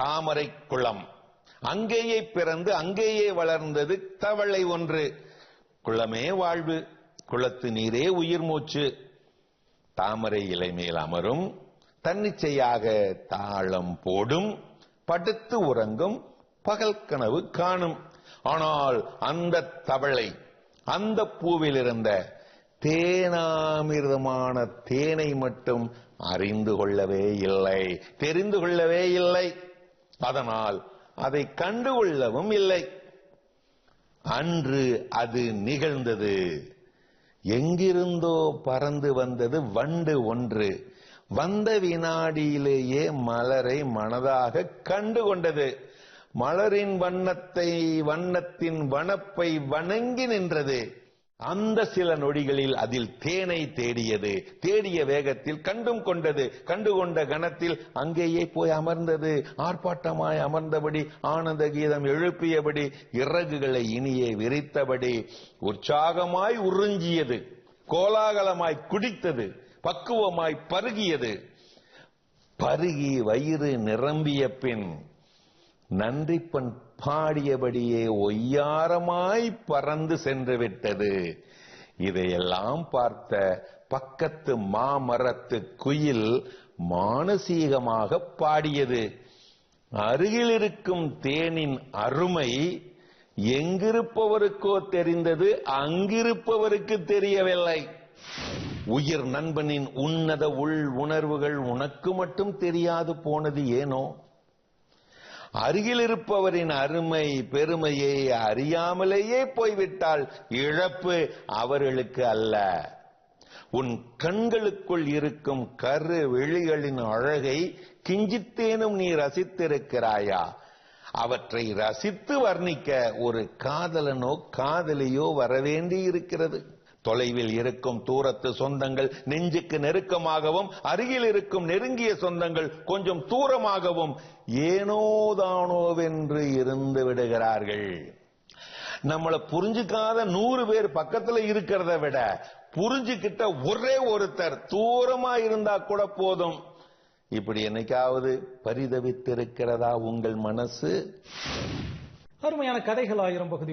தாமரை குளம் அங்கேயே பிறந்து அங்கேயே வளர்ந்தது தவளை ஒன்று. குளமே வாழ்வு குளத்து நீரே உயிர் மூச்சு. தாமரை இலை மேல் அமரும் தன்னிச்சையாக தாளம் போடும் படுத்து உறங்கும் பகல் கனவு காணும். ஆனால் அந்த தவளை அந்த பூவில் இருந்த தேனாமிர்தமான தேனை மட்டும் அறிந்து கொள்ளவே இல்லை தெரிந்து கொள்ளவே இல்லை. அதனால் அதை கண்டுகொள்ளவும் இல்லை. அன்று அது நிகழ்ந்தது. எங்கிருந்தோ பறந்து வந்தது வண்டு ஒன்று. வந்த வினாடியிலேயே மலரை மனதாக கண்டு கொண்டது. மலரின் வண்ணத்தை வண்ணத்தின் வனப்பை வணங்கி நின்றது. அந்த சில நொடிகளில் அதில் தேனை தேடியது தேடிய வேகத்தில் கண்டும் கொண்டது கண்டு கொண்ட கணத்தில் அங்கேயே போய் அமர்ந்தது ஆர்ப்பாட்டமாய் அமர்ந்தபடி ஆனந்த கீதம் எழுப்பியபடி இறகுகளை இனியே விரித்தபடி உற்சாகமாய் உறிஞ்சியது கோலாகலமாய் குடித்தது பக்குவமாய் பருகியது. பருகி வயிறு நிரம்பிய பின் நன்றிப்பன் பாடியபடியே ஒய்யாரமாய் பறந்து சென்று விட்டது. இதையெல்லாம் பார்த்த பக்கத்து மாமரத்து குயில் மானசீகமாக பாடியது. அருகில் இருக்கும் தேனின் அருமை எங்கிருப்பவருக்கோ தெரிந்தது அங்கிருப்பவருக்கு தெரியவில்லை. உயிர் நண்பனின் உன்னத உள் உணர்வுகள் உனக்கு மட்டும் தெரியாது போனது ஏனோ? அருகில் இருப்பவரின் அருமை பெருமையை அறியாமலேயே போய்விட்டால் இழப்பு அவர்களுக்கு அல்ல. உன் கண்களுக்குள் இருக்கும் கரு விழிகளின் அழகை கிஞ்சித்தேனும் நீ ரசித்திருக்கிறாயா? அவற்றை ரசித்து வர்ணிக்க ஒரு காதலனோ காதலியோ வரவேண்டி இருக்கிறது தொலைவில் இருக்கும் தூரத்து சொந்தங்கள் நெஞ்சுக்கு நெருக்கமாகவும் அருகில் இருக்கும் நெருங்கிய சொந்தங்கள் கொஞ்சம் தூரமாகவும் ஏனோதானோவென்று இருந்து விடுகிறார்கள். நம்மளை புரிஞ்சுக்காத நூறு பேர் பக்கத்துல இருக்கிறத விட புரிஞ்சுக்கிட்ட ஒரே ஒருத்தர் தூரமா இருந்தா கூட போதும். இப்படி என்னைக்காவது பரிதவித்திருக்கிறதா உங்கள் மனசு? அருமையான கதைகள் ஆயிரம் பகுதி